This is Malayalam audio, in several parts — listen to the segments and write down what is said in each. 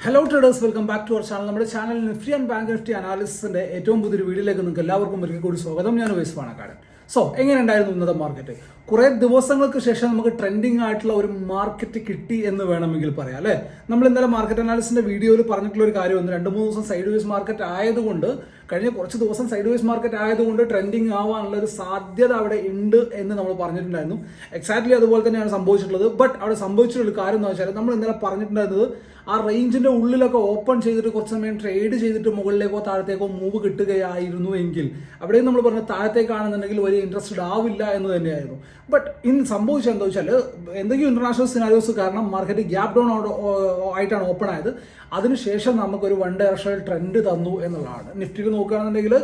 Hello traders welcome back to our channel നമ്മുടെ channel Nifty and bank Nifty അനാലിസിന്റെ ഏറ്റവും പുതിയൊരു വീഡിയോയിലേക്ക് നിങ്ങൾക്ക് എല്ലാവർക്കും ഒരിക്കൽ കൂടി സ്വാഗതം. ഞാൻ വയസ് പാണക്കാരൻ സോ എങ്ങനെ ഉണ്ടായിരുന്നു ഇന്നത്തെ മാർക്കറ്റ് കുറെ ദിവസങ്ങൾക്ക് ശേഷം നമുക്ക് ട്രെൻഡിങ് ആയിട്ടുള്ള ഒരു മാർക്കറ്റ് കിട്ടി എന്ന് വേണമെങ്കിൽ പറയാം അല്ലേ? നമ്മൾ ഇന്നലെ മാർക്കറ്റ് അനാലിസിന്റെ വീഡിയോയിൽ പറഞ്ഞിട്ടുള്ള ഒരു കാര്യം ഒന്ന് രണ്ട് മൂന്ന് ദിവസം സൈഡ് വേസ് മാർക്കറ്റ് ആയതുകൊണ്ട് കഴിഞ്ഞ കുറച്ച് ദിവസം സൈഡ് വേസ് മാർക്കറ്റ് ആയതുകൊണ്ട് ട്രെൻഡിങ് ആവാനുള്ള ഒരു സാധ്യത അവിടെ ഉണ്ട് എന്ന് നമ്മൾ പറഞ്ഞിട്ടുണ്ടായിരുന്നു. എക്സാക്ട്ലി അതുപോലെ തന്നെയാണ് സംഭവിച്ചിട്ടുള്ളത്. ബട്ട് അവിടെ സംഭവിച്ചിട്ടുള്ള കാര്യം എന്ന് വെച്ചാൽ നമ്മൾ ഇന്നലെ പറഞ്ഞിട്ടുണ്ടായിരുന്നത് ആ റേഞ്ചിന്റെ ഉള്ളിലൊക്കെ ഓപ്പൺ ചെയ്തിട്ട് കുറച്ച് സമയം ട്രേഡ് ചെയ്തിട്ട് മുകളിലേക്കോ താഴത്തേക്കോ മൂവ് കിട്ടുകയായിരുന്നു എങ്കിൽ അവിടെയും നമ്മൾ പറഞ്ഞ താഴത്തേക്കാണെന്നുണ്ടെങ്കിൽ വലിയ ഇൻട്രസ്റ്റഡ് ആവില്ല എന്ന് തന്നെയായിരുന്നു. ബട്ട് ഇന്ന് സംഭവിച്ചത് എന്താ വെച്ചാൽ എന്തെങ്കിലും ഇന്റർനാഷണൽ സിനാരിയോസ് കാരണം മാർക്കറ്റ് ഗ്യാപ് ഡൗൺ ആയിട്ടാണ് ഓപ്പൺ ആയത്. അതിനുശേഷം നമുക്കൊരു വൺ ഡയറക്ഷണൽ ട്രെൻഡ് തന്നു എന്നുള്ളതാണ്. നിഫ്റ്റിക്ക് നോക്കുകയാണെന്നുണ്ടെങ്കിൽ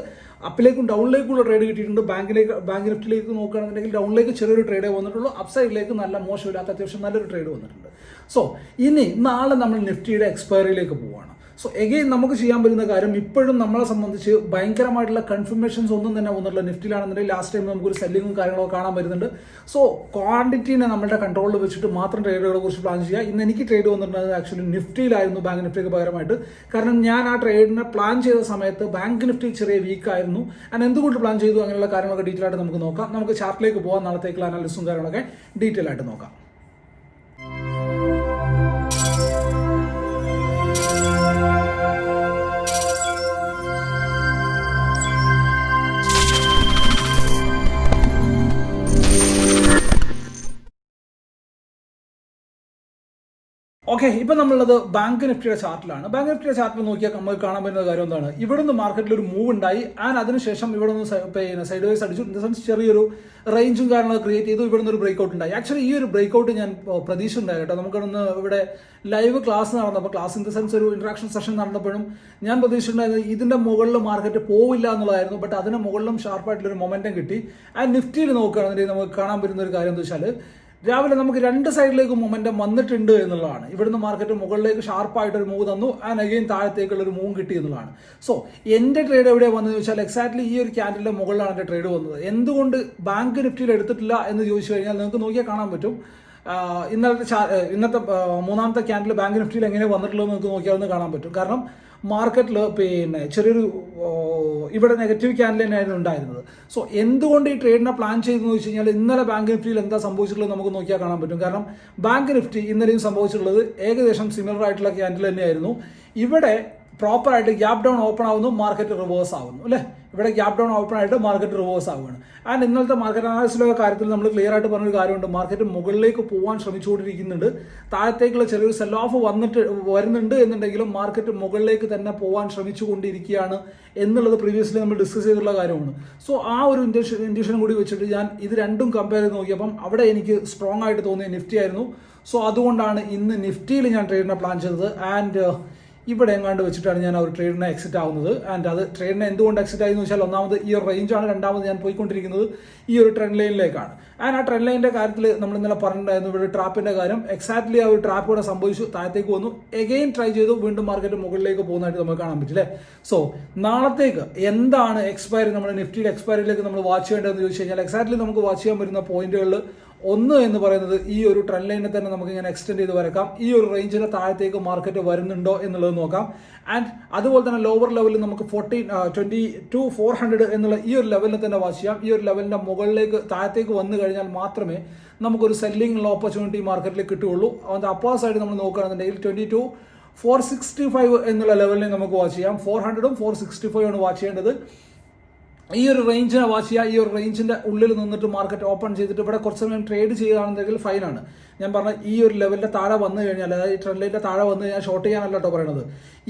അപ്പിലേക്കും ഡൗണിലേക്കുള്ള ട്രേഡ് കിട്ടിയിട്ടുണ്ട്. ബാങ്കിലേക്ക് ബാങ്ക് നിഫ്റ്റിലേക്ക് നോക്കുകയാണെന്നുണ്ടെങ്കിൽ ഡൗണിലേക്ക് ചെറിയൊരു ട്രേഡേ വന്നിട്ടുള്ളൂ. അപ്സൈഡിലേക്ക് നല്ല മോശമില്ലാത്ത അത്യാവശ്യം നല്ലൊരു ട്രേഡ് വന്നിട്ടുണ്ട്. സോ ഇനി നാളെ നമ്മൾ നിഫ്റ്റിയുടെ എക്സ്പയറിയിലേക്ക് പോവുകയാണ്. സോ എഗെയിൻ നമുക്ക് ചെയ്യാൻ പറ്റുന്ന കാര്യം ഇപ്പോഴും നമ്മളെ സംബന്ധിച്ച് ഭയങ്കരമായിട്ടുള്ള കൺഫർമേഷൻസ് ഒന്നും തന്നെ വന്നിട്ടില്ല. നിഫ്റ്റിയിലാണെന്നുണ്ടെങ്കിൽ ലാസ്റ്റ് ടൈം നമുക്കൊരു സെല്ലിങ്ങും കാര്യങ്ങളൊക്കെ കാണാൻ വരുന്നുണ്ട് സോ ക്വാണ്ടിറ്റീനെ നമ്മുടെ കൺട്രോളിൽ വെച്ചിട്ട് മാത്രം ട്രേഡുകളെ കുറിച്ച് പ്ലാൻ ചെയ്യുക. ഇന്ന് എനിക്ക് ട്രേഡ് വന്നിട്ടുള്ളത് ആക്ച്വലി നിഫ്റ്റിയിലായിരുന്നു ബാങ്ക് നിഫ്റ്റിക്ക് പകരമായിട്ട്. കാരണം ഞാൻ ആ ട്രേഡിനെ പ്ലാൻ ചെയ്ത സമയത്ത് ബാങ്ക് നിഫ്റ്റി ചെറിയ വീക്ക് ആയിരുന്നു. ഞാൻ എന്തുകൊണ്ട് പ്ലാൻ ചെയ്തു? അങ്ങനെയുള്ള കാര്യങ്ങളൊക്കെ ഡീറ്റെയിൽ ആയിട്ട് നമുക്ക് നോക്കാം. നമുക്ക് ചാർട്ടിലേക്ക് പോകാം നാളത്തേക്കുള്ള അനാലിസും കാര്യങ്ങളൊക്കെ ഡീറ്റെയിൽ ആയിട്ട് നോക്കാം. ഓക്കെ ഇപ്പൊ നമ്മളുള്ളത് ബാങ്ക് നിഫ്റ്റിയുടെ ചാർട്ടിലാണ്. ബാങ്ക് നിഫ്റ്റിയുടെ ചാർട്ടിൽ നോക്കിയാൽ നമുക്ക് കാണാൻ പറ്റുന്ന കാര്യം എന്താണ്? ഇവിടെ നിന്ന് മാർക്കറ്റിൽ ഒരു മൂവ് ഉണ്ടായി. ആൻഡ് അതിനുശേഷം ഇവിടെ നിന്ന് സൈഡ് വൈസ് അടിച്ചു. ഇൻ ദ സെൻസ് ചെറിയൊരു റേഞ്ചും കാര്യങ്ങളൊക്കെ ക്രിയേറ്റ് ചെയ്തു. ഇവിടെ നിന്ന് ഒരു ബ്രേക്ക് ഔട്ട് ഉണ്ടായി. ആക്ച്വലി ഈ ഒരു ബ്രേക്ക് ഔട്ട് ഞാൻ പ്രതീക്ഷ ഉണ്ടായി കേട്ടോ. നമുക്കൊന്ന് ഇവിടെ ലൈവ് ക്ലാസ് നടന്നപ്പോൾ ക്ലാസ് ഇൻ ദ സെൻസ് ഒരു ഇൻട്രാക്ഷൻ സെഷൻ നടന്നപ്പോഴും ഞാൻ പ്രതീക്ഷിച്ചിട്ടുണ്ടായിരുന്നത് ഇതിന്റെ മുകളിൽ മാർക്കറ്റ് പോവില്ല എന്നുള്ളതായിരുന്നു. ബട്ട് അതിന് മുകളിലും ഷാർപ്പായിട്ടുള്ള ഒരു മൊമെന്റം കിട്ടി. ആൻഡ് നിഫ്റ്റിയിൽ നോക്കുകയാണെന്നുണ്ടെങ്കിൽ നമുക്ക് കാണാൻ പറ്റുന്ന ഒരു കാര്യം എന്താ വെച്ചാൽ രാവിലെ നമുക്ക് രണ്ട് സൈഡിലേക്ക് മൊമെന്റം വന്നിട്ടുണ്ട് എന്നുള്ളതാണ്. ഇവിടുന്ന് മാർക്കറ്റ് മുകളിലേക്ക് ഷാർപ്പായിട്ട് ഒരു മൂവ് തന്നു ആൻഡ് അഗെയിൻ താഴത്തേക്കുള്ള ഒരു മൂവ് കിട്ടി എന്നുള്ളതാണ്. സോ എന്റെ ട്രേഡ് എവിടെ വന്നതെന്ന് വെച്ചാൽ എക്സാക്ട്ലി ഈ ഒരു ക്യാൻഡലിന്റെ മുകളിലാണ് എന്റെ ട്രേഡ് വന്നത്. എന്തുകൊണ്ട് ബാങ്ക് നിഫ്റ്റിയിൽ എടുത്തിട്ടില്ല എന്ന് ചോദിച്ചു കഴിഞ്ഞാൽ നിങ്ങൾക്ക് നോക്കിയാൽ കാണാൻ പറ്റും. ഇന്നലത്തെ ഇന്നത്തെ മൂന്നാമത്തെ ക്യാൻഡിൽ ബാങ്ക് നിഫ്റ്റിയിൽ എങ്ങനെ വന്നിട്ടുള്ളത് നിങ്ങൾക്ക് നോക്കിയാൽ ഒന്ന് കാണാൻ പറ്റും. കാരണം മാർക്കറ്റിൽ പിന്നെ ചെറിയൊരു ഇവിടെ നെഗറ്റീവ് ക്യാൻഡിൽ തന്നെയായിരുന്നു ഉണ്ടായിരുന്നത്. സോ എന്തുകൊണ്ട് ഈ ട്രേഡിനെ പ്ലാൻ ചെയ്തെന്ന് വെച്ച് കഴിഞ്ഞാൽ ഇന്നലെ ബാങ്ക് നിഫ്റ്റിയിൽ എന്താ സംഭവിച്ചിട്ടുള്ളത് നമുക്ക് നോക്കിയാൽ കാണാൻ പറ്റും. കാരണം ബാങ്ക് നിഫ്റ്റി ഇന്നലെയും സംഭവിച്ചിട്ടുള്ളത് ഏകദേശം സിമിലർ ആയിട്ടുള്ള ക്യാൻഡിൽ തന്നെയായിരുന്നു. ഇവിടെ പ്രോപ്പറായിട്ട് ഗ്യാപ് ഡൗൺ ഓപ്പൺ ആവുന്നു മാർക്കറ്റ് റിവേഴ്സ് ആവുന്നു അല്ലേ? ഇവിടെ ഗ്യാപ് ഡൗൺ ഓപ്പൺ ആയിട്ട് മാർക്കറ്റ് റിവേഴ്സ് ആവുകയാണ്. ആൻഡ് ഇന്നലത്തെ മാർക്കറ്റ് അനാലിസിലൊക്കെ കാര്യത്തിൽ നമ്മൾ ക്ലിയർ ആയിട്ട് പറഞ്ഞൊരു കാര്യമുണ്ട്. മാർക്കറ്റ് മുകളിലേക്ക് പോകാൻ ശ്രമിച്ചുകൊണ്ടിരിക്കുന്നുണ്ട്. താഴത്തേക്കുള്ള ചെറിയൊരു സെൽ ഓഫ് വന്നിട്ട് വരുന്നുണ്ട് എന്നുണ്ടെങ്കിലും മാർക്കറ്റ് മുകളിലേക്ക് തന്നെ പോകാൻ ശ്രമിച്ചുകൊണ്ടിരിക്കുകയാണ് എന്നുള്ളത് പ്രീവിയസ്ലി നമ്മൾ ഡിസ്കസ് ചെയ്തിട്ടുള്ള കാര്യമാണ്. സോ ആ ഒരു ഇൻഡ്യൂഷൻ ഇൻഡ്യൂഷൻ കൂടി വെച്ചിട്ട് ഞാൻ ഇത് രണ്ടും കമ്പയർ ചെയ്ത് നോക്കിയപ്പം അവിടെ എനിക്ക് സ്ട്രോങ് ആയിട്ട് തോന്നിയ നിഫ്റ്റി ആയിരുന്നു. സോ അതുകൊണ്ടാണ് ഇന്ന് നിഫ്റ്റിയിൽ ഞാൻ ട്രേഡിനെ പ്ലാൻ ചെയ്തത്. ആൻഡ് ഇവിടെ എങ്ങാണ്ട് വെച്ചിട്ടാണ് ഞാൻ ആ ഒരു ട്രേഡിനെ എക്സിറ്റ് ആവുന്നത്. ആൻഡ് അത് ട്രേഡിനെ എന്തുകൊണ്ട് എക്സിറ്റ് ആയി എന്ന് വെച്ചാൽ ഒന്നാമത് ഈ ഒരു റേഞ്ചാണ് രണ്ടാമത് ഞാൻ പോയിക്കൊണ്ടിരിക്കുന്നത് ഈ ഒരു ട്രെൻഡ് ലൈനിലേക്കാണ് ആൻഡ് ആ ട്രെൻഡ് ലൈനിന്റെ കാര്യത്തിൽ നമ്മൾ ഇന്നലെ പറഞ്ഞിട്ടുണ്ടായിരുന്നു ഇവിടെ ട്രാപ്പിന്റെ കാര്യം. എക്സാക്ട്ലി ആ ഒരു ട്രാപ്പ് ഇവിടെ സംഭവിച്ചു താഴത്തേക്ക് വന്നു. എഗെയിൻ ട്രൈ ചെയ്തു വീണ്ടും മാർക്കറ്റ് മുകളിലേക്ക് പോകുന്നതായിട്ട് നമുക്ക് കാണാൻ പറ്റില്ലേ? സോ നാളത്തേക്ക് എന്താണ് എക്സ്പയറി നമ്മുടെ നിഫ്റ്റിയുടെ എക്സ്പയറിയിലേക്ക് നമ്മൾ വാച്ച് ചെയ്യേണ്ടതെന്ന് ചോദിച്ചു കഴിഞ്ഞാൽ എക്സാക്ട്ലി നമുക്ക് വാച്ച് ചെയ്യാൻ പറ്റുന്ന പോയിന്റുകളിൽ ഒന്ന് എന്ന് പറയുന്നത് ഈ ഒരു ട്രെൻഡ് ലൈനെ തന്നെ നമുക്ക് ഇങ്ങനെ എക്സ്റ്റെൻഡ് ചെയ്ത് വരക്കാം. ഈ ഒരു റേഞ്ചിന്റെ താഴത്തേക്ക് മാർക്കറ്റ് വരുന്നുണ്ടോ എന്നുള്ളത് നോക്കാം. ആൻഡ് അതുപോലെ തന്നെ ലോവർ ലെവലിൽ നമുക്ക് fourteen twenty two four hundred എന്നുള്ള ഈ ഒരു ലെവലിനെ തന്നെ വാച്ച് ചെയ്യാം. ഈ ഒരു ലെവലിന്റെ മുകളിലേക്ക് താഴത്തേക്ക് വന്നു കഴിഞ്ഞാൽ മാത്രമേ നമുക്കൊരു സെല്ലിംഗ് ഓപ്പർച്യൂണിറ്റി മാർക്കറ്റിൽ കിട്ടുകയുള്ളൂ. അതിന്റെ അപ്പർ സൈഡ് നമ്മൾ നോക്കുകയാണെന്നുണ്ടെങ്കിൽ twenty two four sixty five എന്നുള്ള ലെവലിനെ നമുക്ക് വാച്ച് ചെയ്യാം. ഫോർ ഹൺഡ്രഡും ഫോർ സിക്സ്റ്റി ഫൈവ് ആണ് വാച്ച് ചെയ്യേണ്ടത്. ഈ ഒരു റേഞ്ചിനെ വാച്ച് ചെയ്യുക ഈ ഒരു റേഞ്ചിന്റെ ഉള്ളിൽ നിന്നിട്ട് മാർക്കറ്റ് ഓപ്പൺ ചെയ്തിട്ട് ഇവിടെ കുറച്ച് സമയം ട്രേഡ് ചെയ്യുകയാണെന്നുണ്ടെങ്കിൽ ഫൈനാണ് ഞാൻ പറഞ്ഞ ഈ ഒരു ലെവലിന്റെ താഴെ വന്നു കഴിഞ്ഞാൽ അതായത് ഈ ട്രെൻഡ് ലൈനിന്റെ താഴെ വന്നു കഴിഞ്ഞാൽ ഷോർട്ട് ചെയ്യാനല്ല കേട്ടോ പറയുന്നത്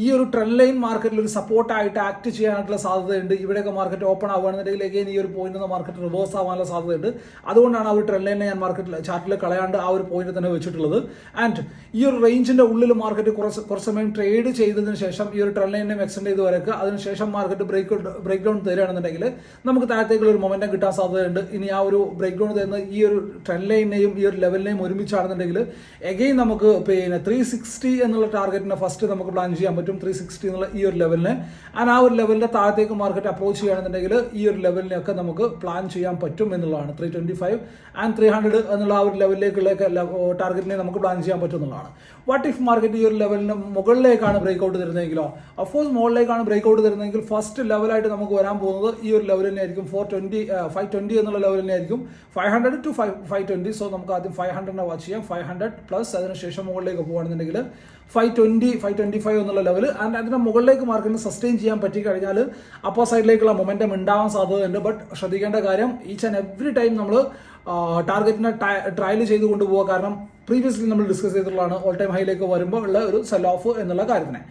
ഈ ഒരു ട്രെൻഡ് ലൈൻ മാർക്കറ്റിൽ ഒരു സപ്പോർട്ടായിട്ട് ആക്ട് ചെയ്യാനായിട്ടുള്ള സാധ്യതയുണ്ട്. ഇവിടെയൊക്കെ മാർക്കറ്റ് ഓപ്പൺ ആവുകയാണെന്നുണ്ടെങ്കിൽ ഈ ഒരു പോയിന്റ് നിന്ന് മാർക്കറ്റ് റിവേഴ്സ് ആവാനുള്ള സാധ്യതയുണ്ട്. അതുകൊണ്ടാണ് ആ ഒരു ട്രെൻഡ് ലൈനെ ഞാൻ മാർക്കറ്റിൽ ചാർട്ടിൽ കളയാണ്ട് ആ ഒരു പോയിന്റ് തന്നെ വെച്ചിട്ടുള്ളത്. ആൻഡ് ഈ ഒരു റേഞ്ചിന്റെ ഉള്ളിൽ മാർക്കറ്റ് കുറച്ച് കുറച്ച് സമയം ട്രേഡ് ചെയ്തതിന് ശേഷം ഈ ഒരു ട്രെൻഡ് ലൈനെ എക്സ്റ്റെൻഡ് ചെയ്ത് വരക്കുക. അതിനുശേഷം മാർക്കറ്റ് ബ്രേക്ക് ബ്രേക്ക് ഡൗൺ തരികയാണെന്നുണ്ടെങ്കിൽ നമുക്ക് താഴത്തേക്കുള്ള ഒരു മൊമെന്റം കിട്ടാൻ സാധ്യതയുണ്ട്. ഇനി ആ ഒരു ബ്രേക്ക് ഡൗൺ തരുന്ന ഈ ഒരു ട്രെൻഡ് ലൈനെയും ഈ ഒരു ലെവലിനെയും ഒരുമിച്ചാണ് പ്രതീക്ഷിച്ചാണെന്നുണ്ടെങ്കിൽ എഗെയിൻ നമുക്ക് പിന്നെ ത്രീ സിക്സ്റ്റി എന്നുള്ള ടാർഗറ്റിനെ ഫസ്റ്റ് നമുക്ക് പ്ലാൻ ചെയ്യാൻ പറ്റും. ത്രീ സിക്സ്റ്റി എന്നുള്ള ഈ ഒരു ലെവലിന് ആൻഡ് ആ ഒരു ലെവലിന്റെ താഴത്തേക്ക് മാർക്കറ്റ് അപ്രോച്ച് ചെയ്യുകയാണെന്നുണ്ടെങ്കിൽ ഈ ഒരു ലെവലിനെയൊക്കെ നമുക്ക് പ്ലാൻ ചെയ്യാൻ പറ്റും എന്നുള്ളതാണ്. Three twenty five and three hundred എന്നുള്ള ആ ഒരു ലെവലിലേക്കുള്ള ടാർഗറ്റിനെ നമുക്ക് പ്ലാൻ ചെയ്യാൻ പറ്റും എന്നുള്ളതാണ്. വാട്ട് ഇഫ് മാർക്കറ്റ് ഈ ഒരു ലെവലിന് മുകളിലേക്കാണ് ബ്രേക്ക് ഔട്ട് തരുന്നതെങ്കിലോ അഫ്കോഴ്സ് മുകളിലേക്കാണ് ബ്രേക്ക് ഔട്ട് തരുന്നതെങ്കിൽ ഫസ്റ്റ് ലെവലായിട്ട് നമുക്ക് വരാൻ പോകുന്നത് ഈ ഒരു ലെവൽ തന്നെയായിരിക്കും ഫോർ ട്വന്റി ഫൈവ് ട്വന്റി എന്നുള്ള ലെവൽ തന്നെയായിരിക്കും five hundred two five five twenty so നമുക്ക് ആദ്യം ഫൈവ് ഹൺഡ്രഡിനെ വാച്ച് ചെയ്യാം. ഫൈവ് ഹൺഡ്രഡ് പ്ലസ് അതിനുശേഷം മുകളിലേക്ക് പോകുകയാണെന്നുണ്ടെങ്കിൽ five twenty five twenty five എന്നുള്ള ലെവൽ ആൻഡ് അതിന്റെ മുകളിലേക്ക് മാർക്കറ്റിന് സസ്റ്റെയിൻ ചെയ്യാൻ പറ്റി കഴിഞ്ഞാൽ അപ്പോ സൈഡിലേക്കുള്ള മൊമെന്റം ഉണ്ടാവാൻ സാധ്യതയുണ്ട്. ബട്ട് ശ്രദ്ധിക്കേണ്ട കാര്യം ഈച്ച് ആൻഡ് എവറി ടൈം നമ്മൾ ടാർഗറ്റിനെ ട്രയൽ ചെയ്ത് കൊണ്ടുപോകുക കാരണം പ്രീവിയസ്ലി നമ്മൾ ഡിസ്കസ് ചെയ്തിട്ടുള്ളതാണ് ഓൾ ടൈം ഹൈയിലേക്ക് വരുമ്പോൾ ഉള്ള ഒരു സെൽ ഓഫ് എന്നുള്ള കാര്യത്തിനെ.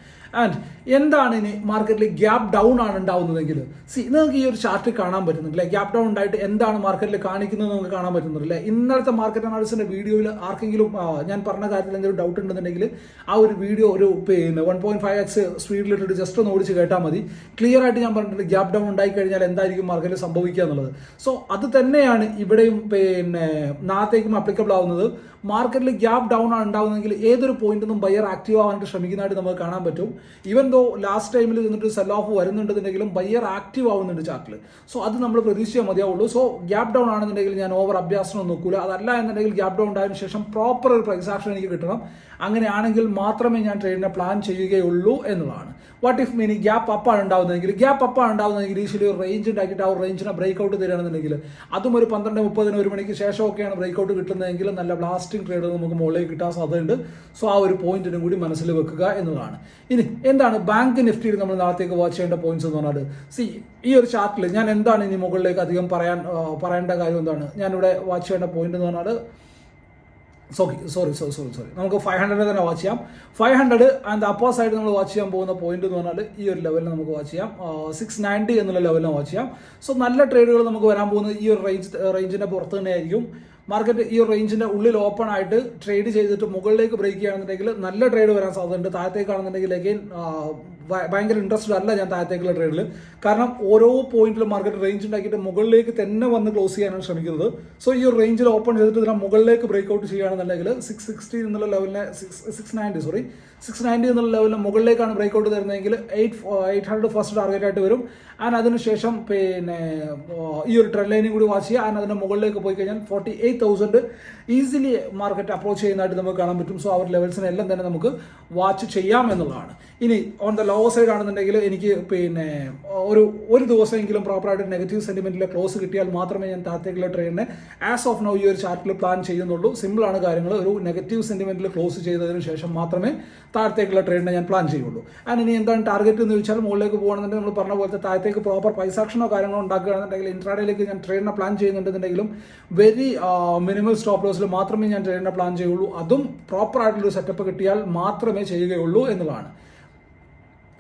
ആൻഡ് എന്താണ് ഇനി മാർക്കറ്റിൽ ഗ്യാപ്പ് ഡൗൺ ആണ് ഉണ്ടാവുന്നതെങ്കിൽ? സി നിങ്ങൾക്ക് ഈ ഒരു ചാർട്ട് കാണാൻ പറ്റുന്നുണ്ടല്ലേ? ഗ്യാപ്പ് ഡൗൺ ഉണ്ടായിട്ട് എന്താണ് മാർക്കറ്റിൽ കാണിക്കുന്നത് നിങ്ങൾക്ക് കാണാൻ പറ്റുന്നുണ്ടല്ലേ? ഇന്നലത്തെ മാർക്കറ്റ് അനാലിസിന്റെ വീഡിയോയിൽ ആർക്കെങ്കിലും ഞാൻ പറഞ്ഞ കാര്യത്തിൽ എന്തെങ്കിലും ഡൗട്ട് ഉണ്ടെന്നുണ്ടെങ്കിൽ ആ ഒരു വീഡിയോ ഒരു പിന്നെ വൺ പോയിന്റ് ഫൈവ് എക്സ് സ്പീഡിലിട്ടിട്ട് ജസ്റ്റ് ഒന്ന് ഓടിച്ച് കേട്ടാൽ മതി. ക്ലിയർ ആയിട്ട് ഞാൻ പറഞ്ഞിട്ടുണ്ട് ഗ്യാപ്പ് ഡൗൺ ഉണ്ടായി കഴിഞ്ഞാൽ എന്തായിരിക്കും മാർക്കറ്റിൽ സംഭവിക്കുക എന്നുള്ളത്. സോ അത് തന്നെയാണ് ഇവിടെയും പിന്നെ നാളത്തേക്കും അപ്ലിക്കബിൾ ആവുന്നത്. മാർക്കറ്റിൽ ഗ്യാപ് ഡൗൺ ആണ് ഉണ്ടാകുന്നതെങ്കിൽ ഏതൊരു പോയിന്റിൽ നിന്നും ബയർ ആക്റ്റീവ് ആവാനായിട്ട് ശ്രമിക്കുന്നതായിട്ട് നമുക്ക് കാണാൻ പറ്റും. ഈവൻ ദോ ലാസ്റ്റ് ടൈമിൽ നിന്നിട്ട് സെൽ ഓഫ് വരുന്നുണ്ടെന്നുണ്ടെങ്കിലും ബയർ ആക്റ്റീവ് ആവുന്നുണ്ട് ചാർട്ടിൽ സോ അത് നമ്മൾ പ്രതീക്ഷിച്ചാൽ മതിയാവുള്ളൂ. സോ ഗ്യാപ് ഡൗൺ ആണെന്നുണ്ടെങ്കിൽ ഞാൻ ഓവർ അഭ്യാസം നോക്കൂല. അതല്ല എന്നുണ്ടെങ്കിൽ ഗ്യാപ് ഡൗൺ ഉണ്ടായതിനു ശേഷം പ്രോപ്പർ ഒരു പ്രൈസ് ആക്ഷൻ എനിക്ക് കിട്ടണം. അങ്ങനെയാണെങ്കിൽ മാത്രമേ ഞാൻ ട്രേഡിനെ പ്ലാൻ ചെയ്യുകയുള്ളൂ എന്നുള്ളതാണ്. വാട്ട് ഇഫ് മീനിങ് ഗ്യാപ്പ് അപ്പാണ് ഉണ്ടാവുന്നതെങ്കിൽ ഗ്യാപ്പ് അപ്പാണ് ഉണ്ടാവുന്നതെങ്കിൽ ഈശ്വലി ഒരു റേഞ്ച് ഉണ്ടാക്കിയിട്ട് ആ ഒരു റേഞ്ചിനെ ബ്രേക്ക് ഔട്ട് തരികയാണെന്നുണ്ടെങ്കിൽ അതും ഒരു പന്ത്രണ്ട് മുപ്പതിന് ഒരു മണിക്ക് ശേഷമൊക്കെയാണ് ബ്രേക്ക് ഔട്ട് കിട്ടുന്നതെങ്കിൽ നല്ല ബ്ലാസ്റ്റിംഗ് ട്രേഡ് നമുക്ക് മുകളിലേക്ക് കിട്ടാൻ സാധ്യതയുണ്ട്. സോ ആ ഒരു പോയിന്റിനും കൂടി മനസ്സിൽ വെക്കുക എന്നതാണ് ഇനി എന്താണ് ബാങ്ക് നിഫ്റ്റിയിൽ നമ്മൾ നാളത്തേക്ക് വാച്ച് ചെയ്യേണ്ട പോയിന്റ്സ് എന്ന് പറഞ്ഞാൽ സി ഈ ഒരു ചാർട്ടിൽ ഞാൻ എന്താണ് ഇനി മുകളിലേക്ക് അധികം പറയാൻ പറയേണ്ട കാര്യം എന്താണ്? ഞാനിവിടെ വാച്ച് ചെയ്യേണ്ട പോയിന്റ് എന്ന് പറഞ്ഞാൽ sorry sorry sorry sorry sorry. നമുക്ക് ഫൈവ് ഹൺഡ്രഡ് തന്നെ വാച്ച് ചെയ്യാം. Five hundred and opposite side നമ്മൾ വാച്ച് ചെയ്യാൻ പോകുന്ന പോയിന്റ് എന്ന് പറഞ്ഞാൽ ഈ ഒരു ലെവലിൽ നമുക്ക് വാച്ച് ചെയ്യാം. സിക്സ് നയന്റി എന്നുള്ള ലെവലിൽ വാച്ച് ചെയ്യാം. സോ നല്ല ട്രേഡുകൾ നമുക്ക് വരാൻ പോകുന്നത് ഈ ഒരു റേഞ്ച് റേഞ്ചിന്റെ പുറത്ത് തന്നെ ആയിരിക്കും. മാർക്കറ്റ് ഈ റേഞ്ചിന്റെ ഉള്ളിൽ ഓപ്പൺ ആയിട്ട് ട്രേഡ് ചെയ്തിട്ട് മുകളിലേക്ക് ബ്രേക്ക് ചെയ്യുകയാണെന്നുണ്ടെങ്കിൽ നല്ല ട്രേഡ് വരാൻ സാധ്യതയുണ്ട്. താഴത്തേക്കാണെന്നുണ്ടെങ്കിൽ അഗൈൻ ഭയങ്കര ഇൻട്രസ്റ്റഡ് അല്ല ഞാൻ താഴത്തേക്കുള്ള ട്രേഡിൽ കാരണം ഓരോ പോയിന്റിലും മാർക്കറ്റ് റേഞ്ച് ഉണ്ടാക്കിയിട്ട് മുകളിലേക്ക് തന്നെ വന്ന് ക്ലോസ് ചെയ്യാനാണ് ശ്രമിക്കുന്നത്. സോ ഈ റേഞ്ചിൽ ഓപ്പൺ ചെയ്തിട്ട് ഇതിനെ മുകളിലേക്ക് ബ്രേക്ക് ഔട്ട് ചെയ്യുകയാണെന്നുണ്ടെങ്കിൽ സിക്സ് സിക്സ്റ്റി എന്നുള്ള ലെവലിനെ six six ninety sorry six ninety എന്നുള്ള ലെവലിന് മുകളിലേക്കാണ് break out തരുന്നതെങ്കിൽ eight eight hundred first target ആയിട്ട് വരും. ആൻഡ് അതിനുശേഷം പിന്നെ ഈ ഒരു ട്രെൻഡ് ലൈനും കൂടി വാച്ച് ചെയ്യുക. ആൻഡ് അതിന്റെ മുകളിലേക്ക് പോയി കഴിഞ്ഞാൽ forty eight thousand easily market approach ചെയ്യുന്നതായിട്ട് നമുക്ക് കാണാൻ പറ്റും. സോ ഒരു ലെവൽസിനെ എല്ലാം തന്നെ നമുക്ക് വാച്ച് ചെയ്യാം എന്നുള്ളതാണ്. ഇനി ഓൺ ദ ലോവർ സൈഡ് ആണെന്നുണ്ടെങ്കിൽ എനിക്ക് പിന്നെ ഒരു ഒരു ദിവസമെങ്കിലും പ്രോപ്പറായിട്ട് നെഗറ്റീവ് സെന്റിമെന്റിലെ ക്ലോസ് കിട്ടിയാൽ മാത്രമേ ഞാൻ താഴത്തേക്കുള്ള ട്രെയിനിനെ ആസ് ഓഫ് നോ ഈ ഒരു ചാർട്ടിൽ പ്ലാൻ ചെയ്യുന്നുള്ളൂ. സിമ്പിളാണ് കാര്യങ്ങൾ ഒരു നെഗറ്റീവ് സെന്റിമെന്റിൽ ക്ലോസ് ചെയ്തതിന് ശേഷം മാത്രമേ താഴത്തേക്കുള്ള ട്രേഡിനെ ഞാൻ പ്ലാൻ ചെയ്യുള്ളൂ ആൻഡ് ഇനി എന്താണ് ടാർഗറ്റ് എന്ന് ചോദിച്ചാൽ മുകളിലേക്ക് പോകുകയാണെന്നുണ്ടെങ്കിൽ നമ്മൾ പറഞ്ഞ പോലത്തെ താഴത്തേക്ക് പ്രോപ്പർ പൈസ ആക്ഷനോ കാര്യങ്ങളോ ഉണ്ടാക്കുകയാണെന്നുണ്ടെങ്കിൽ ഇൻട്രാഡേയിലേക്ക് ഞാൻ ട്രേഡിനെ പ്ലാൻ ചെയ്യുന്നുണ്ടെന്നുണ്ടെങ്കിലും വെരി മിനിമൽ സ്റ്റോപ്പ് ലോസിൽ മാത്രമേ ഞാൻ ട്രേഡിനെ പ്ലാൻ ചെയ്യുള്ളൂ. അതും പ്രോപ്പർ ആയിട്ടുള്ള ഒരു സെറ്റപ്പ് കിട്ടിയാൽ മാത്രമേ ചെയ്യുകയുള്ളൂ എന്നുള്ളതാണ്.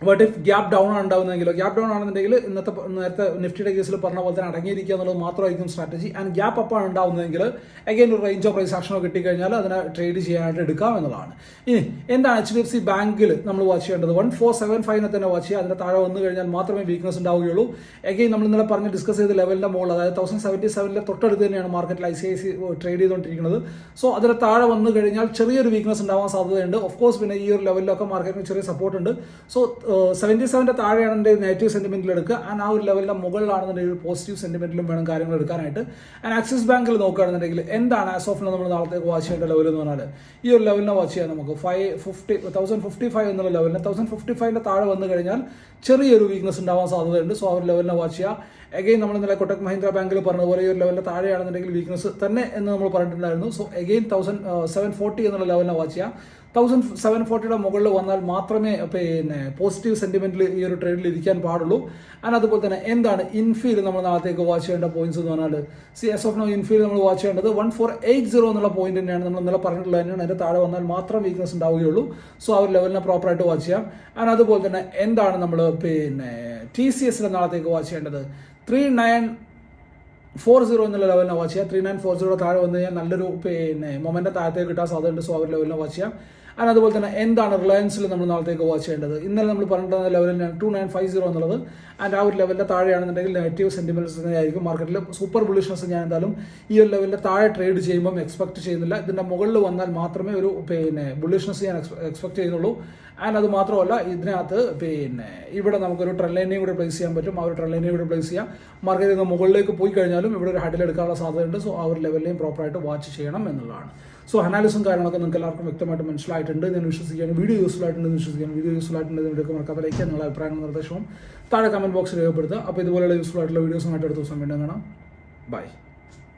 ബട്ട് ഇഫ് ഗ്യാപ്പ് ഡൗൺ ആണ് ഉണ്ടാവുന്നതെങ്കിലോ ഗ്യാപ്പ് ഡൗൺ ആണെന്നുണ്ടെങ്കിൽ ഇന്നത്തെ നേരത്തെ നിഫ്റ്റിയുടെ കേസിൽ പറഞ്ഞ പോലെ തന്നെ അടങ്ങിയിരിക്കുക എന്നുള്ളത് മാത്രമായിരിക്കും സ്ട്രാറ്റജി ആൻഡ് ഗ്യാപ്പ് അപ്പ് ആണ് ഉണ്ടാവുന്നതെങ്കിൽ അഗൈൻ ഒരു റേഞ്ച് ഓഫ് പ്രൈസ് ആക്ഷനോ കിട്ടിക്കഴിഞ്ഞാൽ അതിനെ ട്രേഡ് ചെയ്യാനായിട്ട് എടുക്കാം എന്നുള്ളതാണ്. ഇനി എന്താണ് എച്ച് ഡി എഫ് സി ബാങ്കിൽ നമ്മൾ വാച്ച് ചെയ്യേണ്ടത്? വൺ ഫോർ സെവൻ ഫൈവിനെ തന്നെ വാച്ച് ചെയ്യുക. അതിന്റെ താഴെ വന്നു കഴിഞ്ഞാൽ മാത്രമേ വീക്ക്നസ് ഉണ്ടാവുകയുള്ളൂ. അഗൈൻ നമ്മൾ ഇന്നലെ പറഞ്ഞ് ഡിസ്കസ് ചെയ്ത ലെവലിന്റെ മുകളിൽ അതായത് തൗസൻഡ് സെവന്റി സെവനിലെ തൊട്ടടുത്ത് തന്നെയാണ് മാർക്കറ്റിൽ I C I C trade ചെയ്തുകൊണ്ടിരിക്കുന്നത്. സോ അതിന് താഴെ വന്നു കഴിഞ്ഞാൽ ചെറിയൊരു വീക്ക്നസ് ഉണ്ടാവാൻ സാധ്യതയുണ്ട്. ഓഫ് കോഴ്സ് പിന്നെ ഈ ഒരു ലെവലിലൊക്കെ മാർക്കറ്റിന് ചെറിയ സപ്പോർട്ട് ഉണ്ട്. സോ സെവന്റി സെവന്റെ താഴെയാണെന്നുണ്ടെങ്കിൽ നെഗറ്റീവ് സെന്റിമെന്റിൽ എടുക്കുക. ആൻഡ് ആ ഒരു ലെവലിന്റെ മുകളിലാണെന്നുണ്ടെങ്കിൽ പോസിറ്റീവ് സെന്റിമെന്റിലും വേണം കാര്യങ്ങൾ എടുക്കാനായിട്ട്. ആൻഡ് ആക്സിസ് ബാങ്കിൽ നോക്കുകയാണെന്നുണ്ടെങ്കിൽ എന്താണ് ആസ് ഓഫ് നമ്മൾ നാളത്തേക്ക് വാച്ച് ചെയ്യേണ്ട ലെവൽ എന്ന് പറഞ്ഞാൽ ഈ ഒരു ലെവലിനെ വാച്ച് ചെയ്യാൻ നമുക്ക്. Five fifty thousand fifty five എന്നുള്ള ലെവലിന് തൗസൻഡ് ഫിഫ്റ്റി ഫൈവിന്റെ താഴെ വന്നു കഴിഞ്ഞാൽ ചെറിയൊരു വീക്ക്നെസ് ഉണ്ടാവാൻ സാധ്യതയുണ്ട്. സോ അവർ ലെവലിനെ വാച്ച് ചെയ്യുക. എഗെയിൻ നമ്മൾ ഇന്നലെ കൊട്ടക് മഹീന്ദ്ര ബാങ്കിൽ പറഞ്ഞ പോലെ ഈ ഒരു ലെവലിൽ താഴെയാണെന്നുണ്ടെങ്കിൽ വീക്ക്നെസ് തന്നെ എന്ന് നമ്മൾ പറഞ്ഞിട്ടുണ്ടായിരുന്നു. So again thousand seven forty എന്നുള്ള ലെവലിനെ വാച്ച് ചെയ്യുക. തൗസൻഡ് സെവൻ ഫോർട്ടിയുടെ മുകളിൽ വന്നാൽ മാത്രമേ പിന്നെ പോസിറ്റീവ് സെന്റിമെന്റിൽ ഈ ഒരു ട്രേഡിൽ ഇരിക്കാൻ പാടുള്ളൂ. ആൻഡ് അതുപോലെ തന്നെ എന്താണ് ഇൻഫീൽ നമ്മൾ നാളത്തേക്ക് വാച്ച് ചെയ്യേണ്ട പോയിന്റ്സ് എന്ന് പറഞ്ഞാൽ സി എസ് ഓഫ് നോ ഇൻഫീൽ നമ്മൾ വാച്ച് ചെയ്യേണ്ടത് വൺ ഫോർ എയ്റ്റ് സീറോ എന്നുള്ള പോയിന്റ് തന്നെയാണ് നമ്മൾ ഇന്നലെ പറഞ്ഞിട്ടുള്ളത്. തന്നെയാണ് അതിന്റെ താഴെ വന്നാൽ മാത്രം വീക്ക്നെസ് ഉണ്ടാവുകയുള്ളൂ. സോ ആ ഒരു ലെവലിനെ പ്രോപ്പറായിട്ട് വാച്ച് ചെയ്യാം ആൻഡ് അതുപോലെ തന്നെ എന്താണ് നമ്മൾ പിന്നെ ടി സി എസിലെ നാളത്തേക്ക് വാച്ച് ചെയ്യേണ്ടത്. ത്രീ നയൻ ഫോർ സീറോ എന്നുള്ള ലെവലിനെ വാച്ച് ചെയ്യാം. ത്രീ നയൻ ഫോർ സീറോ താഴെ വന്നു കഴിഞ്ഞാൽ നല്ലൊരു പിന്നെ മൊമെന്റ് താഴത്തേക്ക് കിട്ടാൻ സാധ്യതയുണ്ട്. സോ അവർ ലെവലിനെ വാച്ച് ചെയ്യാം. ആൻഡ് അതുപോലെ തന്നെ എന്താണ് റിലയൻസിൽ നമ്മൾ നാളത്തേക്ക് വാച്ച് ചെയ്യേണ്ടത്? ഇന്നലെ നമ്മൾ പറഞ്ഞിട്ടുള്ള ലെവലിൽ ടു നയൻ ഫൈവ് സീറോ എന്നുള്ളത്. ആൻഡ് ആ ഒരു ലെവലിന്റെ താഴെയാണെന്നുണ്ടെങ്കിൽ നെഗറ്റീവ് സെന്റിമെന്റ്സ് ആയിരിക്കും മാർക്കറ്റിൽ സൂപ്പർ ബുളിഷ്നസ് ഞാൻ എന്തായാലും ഈ ഒരു ലെവലിന്റെ താഴെ ട്രേഡ് ചെയ്യുമ്പം എക്സ്പെക്ട് ചെയ്യുന്നില്ല. ഇതിന്റെ മുകളിൽ വന്നാൽ മാത്രമേ ഒരു പിന്നെ ബുള്ളിഷ്നസ് ഞാൻ എക്സ്പെക്ട് ചെയ്യുന്നുള്ളൂ. ആൻഡ് അത് മാത്രമല്ല ഇതിനകത്ത് പിന്നെ ഇവിടെ നമുക്കൊരു ട്രെൻലൈനെയും കൂടെ പ്ലേസ് ചെയ്യാൻ പറ്റും. ആ ഒരു ട്രെൻലൈനെയും കൂടെ പ്ലേസ് ചെയ്യാം. മാർക്കറ്റിൽ നിന്ന് മുകളിലേക്ക് പോയി കഴിഞ്ഞാലും ഇവിടെ ഒരു ഹഡിൽ എടുക്കാനുള്ള സാധ്യതയുണ്ട്. സോ ആ ഒരു ലെവലിനെയും പ്രോപ്പറായിട്ട് വാച്ച് ചെയ്യണം എന്നുള്ളതാണ്. സോ അനാലിസും കാര്യങ്ങളൊക്കെ നിങ്ങൾക്ക് എല്ലാവർക്കും വ്യക്തമായിട്ട് മനസ്സിലായിട്ടുണ്ട്. ഞാൻ വിശ്വസിക്കുകയാണ് വീഡിയോ യൂസ്ഫുൾ ആയിട്ടുണ്ടെന്ന് വിശ്വസിക്കുകയാണ് വീഡിയോ യൂസ്ഫുൾ ആയിട്ടുണ്ട് വീഡിയോ മറക്കാതെ ലൈക്ക് നിങ്ങളുടെ അഭിപ്രായവും നിർദ്ദേശവും താഴെ കമന്റ് ബോക്സിൽ രേഖപ്പെടുത്തുക. അപ്പോൾ ഇതുപോലെയുള്ള യൂസ്ഫുൾ ആയിട്ടുള്ള വീഡിയോസുമായിട്ട് അടുത്ത ദിവസം വീണ്ടും കാണാം. ബൈ